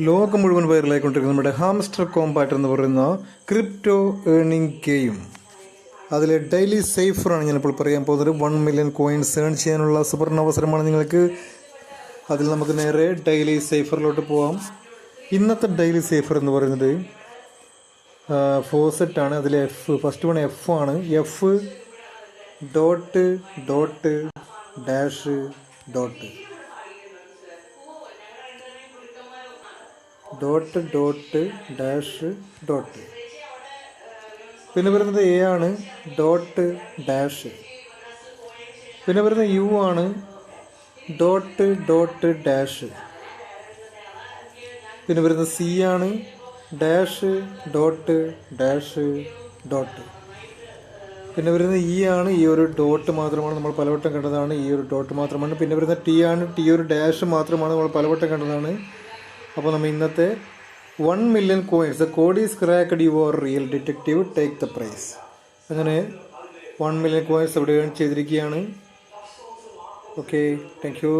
ലോകം മുഴുവൻ വൈറലായിക്കൊണ്ടിരിക്കുന്ന നമ്മുടെ ഹാംസ്റ്റർ കോമ്പാറ്റ് എന്ന് പറയുന്ന ക്രിപ്റ്റോ ഏണിംഗ് ഗെയിം അതിലെ ഡെയിലി സേഫറാണ് ഞാനിപ്പോൾ പറയാൻ പോകുന്നത്. വൺ മില്യൺ കോയിൻസ് ഏൺ ചെയ്യാനുള്ള സുവർണ അവസരമാണ് നിങ്ങൾക്ക്. അതിൽ നമുക്ക് നേരെ ഡെയിലി സേഫറിലോട്ട് പോവാം. ഇന്നത്തെ ഡെയിലി സേഫർ എന്ന് പറയുന്നത് ഫോസെറ്റ് ആണ്. അതിൽ എഫ് ഫസ്റ്റ് വൺ എഫ് ആണ്. F dot dot dash dot dot dot dash dot. പിന്നെ വരുന്നത് എ ആണ് ഡോട്ട് ഡാഷ്. പിന്നെ വരുന്നത് യു ആണ് ഡോട്ട് ഡോട്ട് ഡാഷ്. പിന്നെ വരുന്നത് സി ആണ് ഡാഷ് ഡോട്ട് ഡാഷ് ഡോട്ട്. പിന്നെ വരുന്നത് ഇ ആണ് ഈ ഒരു ഡോട്ട് മാത്രമാണ് നമ്മൾ പലവട്ടം കണ്ടതാണ് ഈ ഒരു ഡോട്ട് മാത്രമാണ്. പിന്നെ വരുന്ന ടി ആണ് ടി ഒരു ഡാഷ് മാത്രമാണ് നമ്മൾ പലവട്ടം കണ്ടതാണ്. അപ്പോൾ നമ്മൾ ഇന്നത്തെ one million coins the code is cracked you are real detective take the prize അങ്ങനെ വൺ മില്യൺ കോയിൻസ് ഇവിടെ ചെയ്തിരിക്കുകയാണ്. Okay thank you